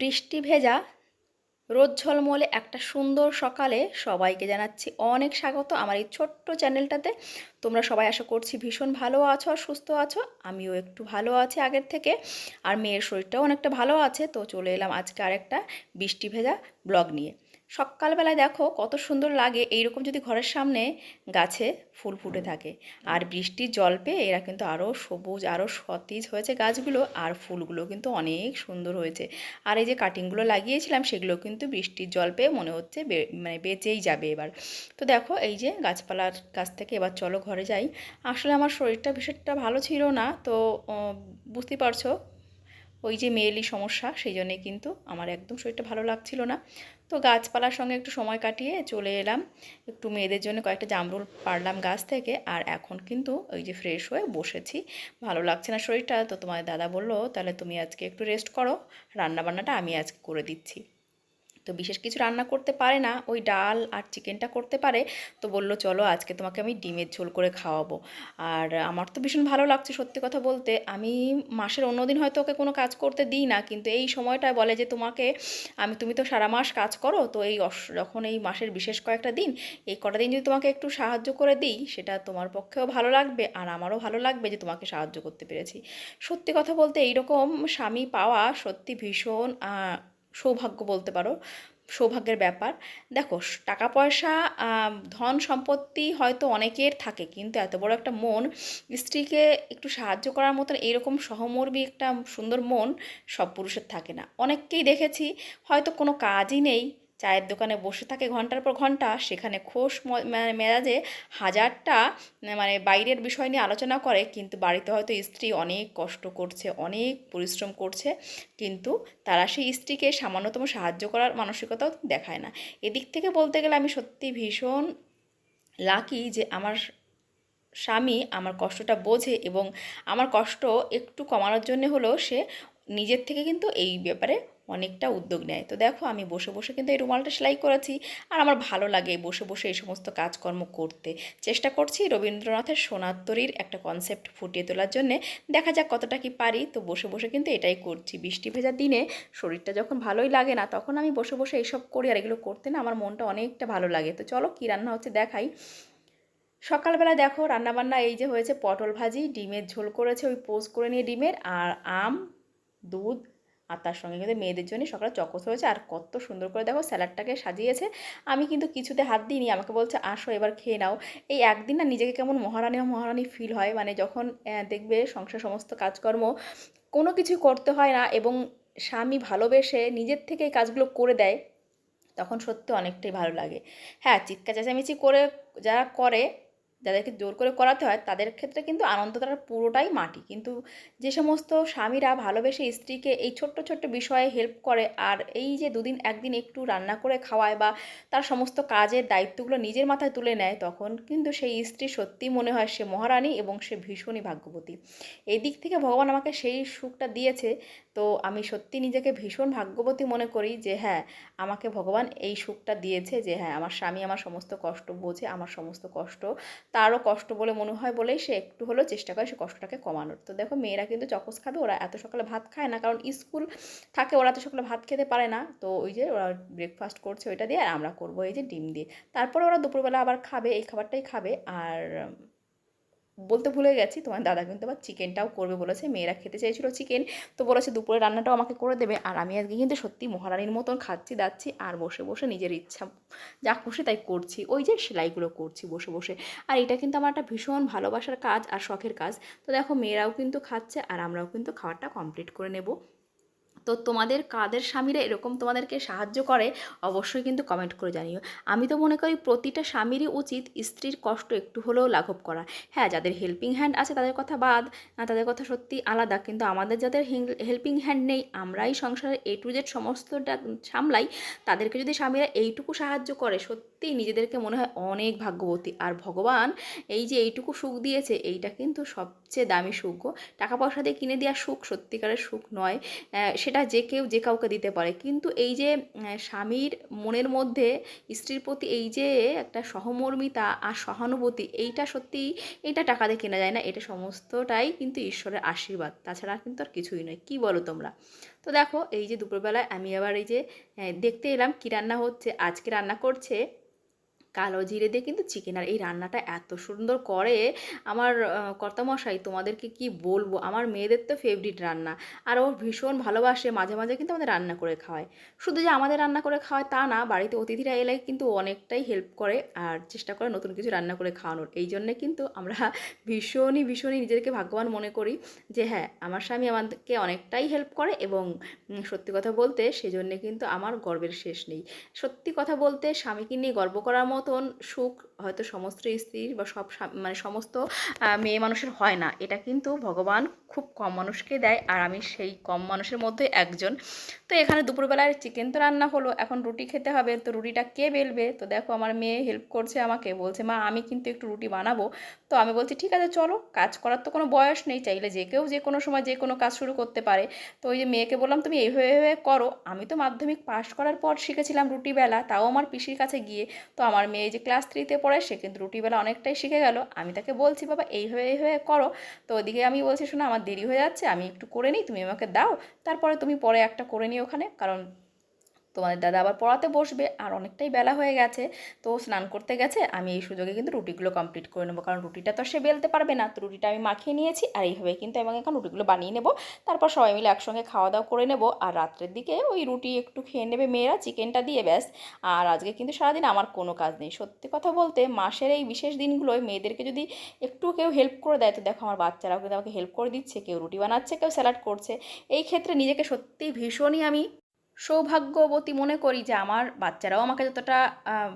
বৃষ্টি ভেজা রোদ ঝলমলে একটা সুন্দর সকালে সবাইকে জানাচ্ছি অনেক স্বাগত আমার এই ছোট্ট চ্যানেলটাতে। তোমরা সবাই আশা করছি ভীষণ ভালো আছো আর সুস্থ আছো। আমিও একটু ভালো আছি আগের থেকে। আর মেয়ের শরীরটাও অনেকটা ভালো আছে, তো চলে এলাম আজকে আরেকটা বৃষ্টি ভেজা ব্লগ নিয়ে। সকালবেলায় দেখো কত সুন্দর লাগে। এইরকম যদি ঘরের সামনে গাছে ফুল ফুটে থাকে। আর বৃষ্টির জল পেয়ে এরা কিন্তু আরও সবুজ আরও সতেজ হয়েছে গাছগুলো। আর ফুলগুলো কিন্তু অনেক সুন্দর হয়েছে। আর এই যে কাটিংগুলো লাগিয়েছিলাম, সেগুলো কিন্তু বৃষ্টির জল পেয়ে মনে হচ্ছে মানে বেঁচেই যাবে এবার। তো দেখো এই যে গাছপালার কাছ থেকে এবার চলো ঘরে যাই। আসলে আমার শরীরটা ভীষণটা ভালো ছিল না। তো বুঝতে পারছ? ওই যে মেয়েলি সমস্যা, সেই জন্যে কিন্তু আমার একদম শরীরটা ভালো লাগছিল না। তো গাছপালার সঙ্গে একটু সময় কাটিয়ে চলে এলাম। একটু মেয়েদের জন্য কয়েকটা জামরুল পারলাম গাছ থেকে। আর এখন কিন্তু ওই যে ফ্রেশ হয়ে বসেছি। ভালো লাগছে না শরীরটা। তো তোমার দাদা বলল, তাহলে তুমি আজকে একটু রেস্ট করো। রান্নাবান্নাটা আমি আজকে করে দিচ্ছি। তো বিশেষ কিছু রান্না করতে পারে না, ওই ডাল আর চিকেনটা করতে পারে। তো বলল, চলো আজকে তোমাকে আমি ডিমের ঝোল করে খাওয়াবো। আর আমার তো ভীষণ ভালো লাগছে সত্যি কথা বলতে। আমি মাসের অন্য দিন হয়তো ওকে কোনো কাজ করতে দিই না, কিন্তু এই সময়টায় বলে যে, তোমাকে, আমি, তুমি তো সারা মাস কাজ করো, তো এই যখন এই মাসের বিশেষ কয়েকটা দিন, এই কটা দিন যদি তোমাকে একটু সাহায্য করে দিই, সেটা তোমার পক্ষেও ভালো লাগবে আর আমারও ভালো লাগবে যে, তোমাকে সাহায্য করতে পেরেছি। সত্যি কথা বলতে এইরকম স্বামী পাওয়া সত্যি ভীষণ সৌভাগ্য বলতে পারো, সৌভাগ্যের ব্যাপার। দেখো টাকা পয়সা ধন সম্পত্তি হয়তো অনেকের থাকে, কিন্তু এত বড় একটা মন, স্ত্রীকে একটু সাহায্য করার মতন এইরকম সহমর্মী একটা সুন্দর মন সব পুরুষের থাকে না। অনেককেই দেখেছি, হয়তো কোনো কাজই নেই চায়ের দোকানে বসে থাকে ঘণ্টার পর ঘণ্টা, সেখানে খোশ মেজাজে হাজারটা মানে বাইরের বিষয় নিয়ে আলোচনা করে, কিন্তু বাড়িতে হয়তো স্ত্রী অনেক কষ্ট করছে, অনেক পরিশ্রম করছে, কিন্তু তারা সেই স্ত্রীকে সামান্যতম সাহায্য করার মানসিকতাও দেখায় না। এদিক থেকে বলতে গেলে আমি সত্যি ভীষণ লাকি যে আমার স্বামী আমার কষ্টটা বোঝে এবং আমার কষ্ট একটু কমানোর জন্য হলেও সে নিজের থেকে কিন্তু এই ব্যাপারে অনেকটা উদ্যোগ নেয়। তো দেখো, আমি বসে বসে কিন্তু এই রুমালটা সেলাই করেছি আর আমার ভালো লাগে বসে বসে এই সমস্ত কাজকর্ম করতে। চেষ্টা করছি রবীন্দ্রনাথের সোনাত্তরীর একটা কনসেপ্ট ফুটিয়ে তোলার জন্যে। দেখা যাক কতটা কি পারি। তো বসে বসে কিন্তু এটাই করছি। বৃষ্টি ভেজার দিনে শরীরটা যখন ভালোই লাগে না, তখন আমি বসে বসে এইসব করি আর এগুলো করতে না আমার মনটা অনেকটা ভালো লাগে। তো চলো কী রান্না হচ্ছে দেখাই। সকালবেলা দেখো রান্নাবান্না এই যে হয়েছে পটল ভাজি, ডিমের ঝোল করেছে, ওই পোস্ট করে নিয়ে ডিমের আর আম, দুধ আর তার সঙ্গে কিন্তু মেয়েদের জন্য সকালে চকস হয়েছে আর কত সুন্দর করে দেখো স্যালাডটাকে সাজিয়েছে। আমি কিন্তু কিছুতে হাত দিইনি, আমাকে বলছে, আসো এবার খেয়ে নাও। এই একদিন না নিজেকে কেমন মহারানী মহারানী ফিল হয়। মানে যখন দেখবে সংসার সমস্ত কাজকর্ম কোনো কিছু করতে হয় না এবং স্বামী ভালোবেসে নিজের থেকে এই কাজগুলো করে দেয়, তখন সত্যি অনেকটাই ভালো লাগে। হ্যাঁ চিৎকার চেঁচামেচি করে যারা করে যাদেরকে জোর করে করাতে হয়, তাদের ক্ষেত্রে কিন্তু আনন্দটার পুরোটাই মাটি। কিন্তু যে সমস্ত স্বামীরা ভালোবেসে স্ত্রীকে এই ছোট্ট ছোট্ট বিষয়ে হেল্প করে আর এই যে দুদিন একদিন একটু রান্না করে খাওয়ায় বা তার সমস্ত কাজের দায়িত্বগুলো নিজের মাথায় তুলে নেয়, তখন কিন্তু সেই স্ত্রী সত্যি মনে হয় সে মহারানী এবং সে ভীষণই ভাগ্যবতী। এই দিক থেকে ভগবান আমাকে সেই সুখটা দিয়েছে, তো আমি সত্যি নিজেকে ভীষণ ভাগ্যবতী মনে করি যে হ্যাঁ আমাকে ভগবান এই সুখটা দিয়েছে যে হ্যাঁ আমার স্বামী আমার সমস্ত কষ্ট বোঝে, আমার সমস্ত কষ্ট তারও কষ্ট বলে মনে হয় বলেই সে একটু হলেও চেষ্টা করে সে কষ্টটাকে কমানোর। তো দেখো মেয়েরা কিন্তু চকস খাবে, ওরা এত সকালে ভাত খায় না, কারণ স্কুল থাকে ওরা তো সকালে ভাত খেতে পারে না। তো ওই যে ওরা ব্রেকফাস্ট করছে ওইটা দিয়ে আর আমরা করব এই যে ডিম দিয়ে। তারপরে ওরা দুপুরবেলা আবার খাবে, এই খাবারটাই খাবে। আর বলতে ভুলে গেছি, তোমার দাদা কিন্তু আবার চিকেনটাও করবে বলেছে, মেয়েরা খেতে চাইছিল চিকেন তো বলেছে দুপুরে রান্নাটাও আমাকে করে দেবে। আর আমি আজকে কিন্তু সত্যি মহারানীর মতন খাচ্ছি, দাচ্ছি, আর বসে বসে নিজের ইচ্ছা, যা খুশি তাই করছি। ওই যে সেলাইগুলো করছি বসে বসে। আর এটা কিন্তু আমার একটা ভীষণ ভালোবাসার কাজ আর শখের কাজ। তো দেখো, মেয়েরাও কিন্তু খাচ্ছে আর আমরাও কিন্তু খাবারটা কমপ্লিট করে নেব। তো তোমাদের কাদের স্বামীরা এরকম তোমাদেরকে সাহায্য করে, অবশ্যই কিন্তু কমেন্ট করে জানিও। আমি তো মনে করি প্রতিটা স্বামীরই উচিত স্ত্রীর কষ্ট একটু হলেও লাঘব করা। হ্যাঁ যাদের হেল্পিং হ্যান্ড আছে তাদের কথা বাদ তাদের কথা সত্যি আলাদা। কিন্তু আমাদের যাদের হেল্পিং হ্যান্ড নেই, আমরাই সংসারের এ টু জেড সমস্তটা সামলাই, তাদেরকে যদি স্বামীরা এইটুকু সাহায্য করে সত্যিই নিজেদেরকে মনে হয় অনেক ভাগ্যবতী। আর ভগবান এই যে এইটুকু সুখ দিয়েছে, এইটা কিন্তু সবচেয়ে দামি সুখ। টাকা পয়সা দিয়ে কিনে দেওয়া সুখ সত্যিকারের সুখ নয়। সেটা যে কেউ, যে কাউকে দিতে পারে। কিন্তু এই যে স্বামীর মনের মধ্যে স্ত্রীর প্রতি এই যে একটা সহমর্মিতা আর সহানুভূতি, এইটা সত্যি এটা টাকা দিয়ে কেনা যায় না। এটা সমস্তটাই কিন্তু ঈশ্বরের আশীর্বাদ। তাছাড়া কিন্তু আর কিছুই নয়। কি বলো তোমরা? তো দেখো, এই যে দুপুরবেলায় আমি আবার এই যে দেখতে এলাম কী রান্না হচ্ছে, আজকে রান্না করছে কালো জিরে দিয়ে কিন্তু চিকেন আর এই রান্নাটা এত সুন্দর করে আমার কর্তামশাই তোমাদেরকে কি বলব? আমার মেয়েদের তো ফেভারিট রান্না। আর ও ভীষণ ভালোবাসে, মাঝে মাঝে কিন্তু আমাদের রান্না করে খাওয়ায়। শুধু যে আমাদের রান্না করে খাওয়ায় তা না, বাড়িতে অতিথিরা এলে কিন্তু অনেকটাই হেল্প করে আর চেষ্টা করে নতুন কিছু রান্না করে খাওয়ানোর। এই জন্যে কিন্তু আমরা ভীষণই ভীষণই নিজেদেরকে ভাগ্যবান মনে করি যে হ্যাঁ আমার স্বামী আমাদেরকে অনেকটাই হেল্প করে এবং সত্যি কথা বলতে সেজন্যে কিন্তু আমার গর্বের শেষ নেই। সত্যি কথা বলতে স্বামীকে নিয়ে গর্ব করার মতন সুখ হয়তো সমস্ত স্ত্রীর বা সব মানে সমস্ত মেয়ে মানুষের হয় না। এটা কিন্তু ভগবান খুব কম মানুষকে দেয় আর আমি সেই কম মানুষের মধ্যে একজন। তো এখানে দুপুরবেলায় চিকেন তো রান্না হলো, এখন রুটি খেতে হবে, তো রুটিটা কে বেলবে? তো দেখো আমার মেয়ে হেল্প করছে আমাকে, বলছে, মা, আমি কিন্তু একটু রুটি বানাবো। তো আমি বলছি, ঠিক আছে, চলো, কাজ করার তো কোনো বয়স নেই, চাইলে যে কেউ যে কোনো সময় যে কোনো কাজ শুরু করতে পারে। তো ওই যে মেয়েকে বললাম, তুমি এইভাবে এইভাবে করো। আমি তো মাধ্যমিক পাশ করার পর শিখেছিলাম রুটি বেলা, তাও আমার পিসির কাছে গিয়ে। তো আমার মেয়ে যে ক্লাস থ্রিতে পড়ে, সে কিন্তু রুটি বেলা অনেকটাই শিখে গেল। আমি তাকে বলছি, বাবা, এইভাবে এইভাবে করো। তো ওদিকে আমি বলছি, শোনো, আমার দেরি হয়ে যাচ্ছে, আমি একটু করে নিই, তুমি আমাকে দাও, তারপরে তুমি পরে একটা করে নিই ওখানে, কারণ তোমাদের দাদা আবার পড়াতে বসবে, আর অনেকটাই বেলা হয়ে গেছে। তো স্নান করতে গেছে, আমি এই সুযোগে কিন্তু রুটিগুলো কমপ্লিট করে নেব, কারণ রুটিটা তো সে বেলতে পারবে না। তো রুটিটা আমি মাখিয়ে নিয়েছি, আর এইভাবে কিন্তু আমি এখন রুটিগুলো বানিয়ে নেব। তারপর সবাই মিলে একসঙ্গে খাওয়া দাওয়া করে নেব, আর রাত্রের দিকে ওই রুটি একটু খেয়ে নেবে মেয়েরা, চিকেনটা দিয়ে ব্যাস। আর আজকে কিন্তু সারাদিন আমার কোনো কাজ নেই। সত্যি কথা বলতে, মাসের এই বিশেষ দিনগুলোয় মেয়েদেরকে যদি একটু কেউ হেল্প করে দেয়, তো দেখো আমার বাচ্চারাও কিন্তু আমাকে হেল্প করে দিচ্ছে, কেউ রুটি বানাচ্ছে, কেউ স্যালাড করছে। এই ক্ষেত্রে নিজেকে সত্যি ভীষণই আমি সৌভাগ্যবতী মনে করি যে আমার বাচ্চারাও আমাকে যতটা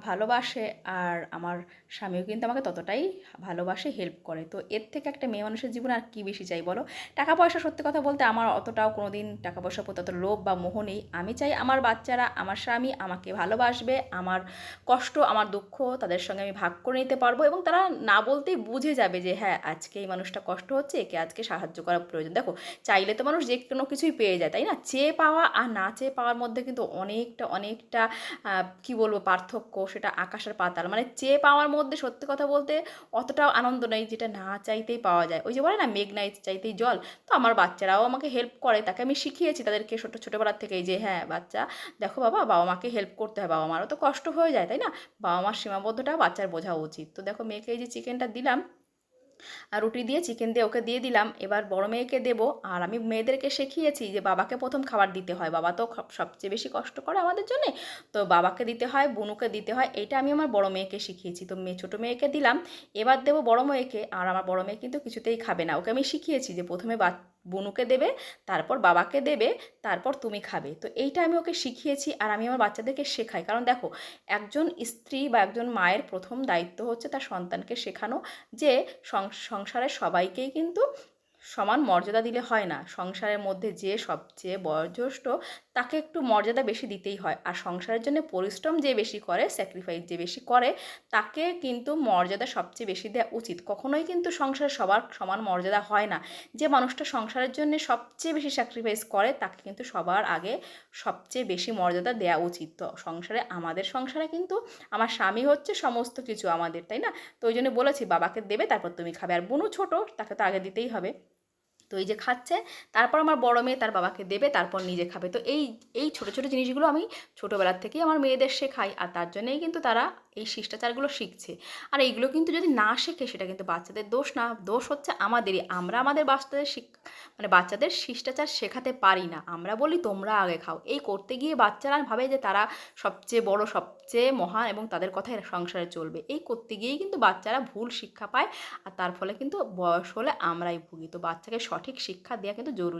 ভালোবাসে আর আমার স্বামীও কিন্তু আমাকে ততটাই ভালোবাসে হেল্প করে। তো এর থেকে একটা মেয়ে মানুষের জীবনে আর কী বেশি চাই বলো? টাকা পয়সা সত্যি কথা বলতে আমার অতটাও কোনো দিন টাকা পয়সার প্রতি অত লোভ বা মোহ নেই। আমি চাই আমার বাচ্চারা, আমার স্বামী আমাকে ভালোবাসবে, আমার কষ্ট, আমার দুঃখ তাদের সঙ্গে আমি ভাগ করে নিতে পারব এবং তারা না বলতেই বুঝে যাবে যে হ্যাঁ আজকে এই মানুষটা কষ্ট হচ্ছে, একে আজকে সাহায্য করা প্রয়োজন। দেখো, চাইলে তো মানুষ যে কোনো কিছুই পেয়ে যায়, তাই না? চেয়ে পাওয়া আর না চেয়ে পাওয়ার মধ্যে কিন্তু অনেকটা অনেকটা কি বলব, পার্থক্য সেটা আকাশের পাতাল। মানে চেয়ে পাওয়ার মধ্যে সত্যি কথা বলতে অতটাও আনন্দ নেই যেটা না চাইতেই পাওয়া যায়। ওই যে বলে না, মেঘ নাই চাইতেই জল। তো আমার বাচ্চারাও আমাকে হেল্প করে, তাকে আমি শিখিয়েছি তাদেরকে ছোটো ছোটোবেলার থেকেই যে হ্যাঁ বাচ্চা, দেখো বাবা বাবা মাকে হেল্প করতে হয়, বাবা মারও তো কষ্ট হয়ে যায়, তাই না? বাবা মার সীমাবদ্ধটা বাচ্চার বোঝা উচিত। তো দেখো, মেয়েকে এই যে চিকেনটা দিলাম আর রুটি দিয়ে চিকেন দিয়ে ওকে দিয়ে দিলাম। এবার বড় মেয়েকে দেবো। আর আমি মেয়েদেরকে শিখিয়েছি যে বাবাকে প্রথম খাবার দিতে হয়। বাবা তো সবচেয়ে বেশি কষ্ট করে আমাদের জন্যে। তো বাবাকে দিতে হয়, বুনুকে দিতে হয় এটা আমি আমার বড় মেয়েকে শিখিয়েছি। তো মেয়ে ছোটো মেয়েকে দিলাম। এবার দেবো বড় মেয়েকে। আর আমার বড় মেয়ে কিন্তু কিছুতেই খাবে না। ওকে আমি শিখিয়েছি যে প্রথমে বা বুনুকে দেবে, তারপর বাবাকে দেবে, তারপর তুমি খাবে। তো এইটা আমি ওকে শিখিয়েছি আর আমি আমার বাচ্চাদেরকে শেখাই। কারণ দেখো, একজন স্ত্রী বা একজন মায়ের প্রথম দায়িত্ব হচ্ছে তার সন্তানকে শেখানো যে সং- সংসারের সবাইকেই কিন্তু সমান মর্যাদা দিলে হয় না। সংসারের মধ্যে যে সবচেয়ে বয়োজ্যেষ্ঠ তাকে একটু মর্যাদা বেশি দিতেই হয়। আর সংসারের জন্য পরিশ্রম যে বেশি করে স্যাক্রিফাইস যে বেশি করে, তাকে কিন্তু মর্যাদা সবচেয়ে বেশি দেওয়া উচিত। কখনোই কিন্তু সংসারে সবার সমান মর্যাদা হয় না। যে মানুষটা সংসারের জন্য সবচেয়ে বেশি স্যাক্রিফাইস করে, তাকে কিন্তু সবার আগে সবচেয়ে বেশি মর্যাদা দেওয়া উচিত। তো সংসারে, আমাদের সংসারে কিন্তু আমার স্বামী হচ্ছে সমস্ত কিছু আমাদের, তাই না? তো ওই জন্য বলেছি, বাবাকে দেবে, তারপর তুমি খাবে। আর বোনও ছোটো, তাকে তো আগে দিতেই হবে। তো এই যে খাচ্ছে, তারপর আমার বড় মেয়ে তার বাবাকে দেবে, তারপর নিজে খাবে। তো এই এই ছোটো ছোটো জিনিসগুলো আমি ছোটোবেলার থেকেই আমার মেয়েদের শেখাই, আর তার জন্যেই কিন্তু তারা এই শিষ্টাচারগুলো শিখছে। আর এইগুলো কিন্তু যদি না শেখে, সেটা কিন্তু বাচ্চাদের দোষ না, দোষ হচ্ছে আমাদেরই। আমরা আমাদের বাচ্চাদের শিখ মানে বাচ্চাদের শিষ্টাচার শেখাতে পারি না। আমরা বলি, তোমরা আগে খাও। এই করতে গিয়ে বাচ্চারা ভাবে যে তারা সবচেয়ে বড়, সবচেয়ে মহান এবং তাদের কথাই সংসারে চলবে। এই করতে গিয়েই কিন্তু বাচ্চারা ভুল শিক্ষা পায়, আর তার ফলে কিন্তু বয়স হলে আমরাই ভুগি। তো বাচ্চাকে সঠিক শিক্ষা দেওয়া কিন্তু জরুরি।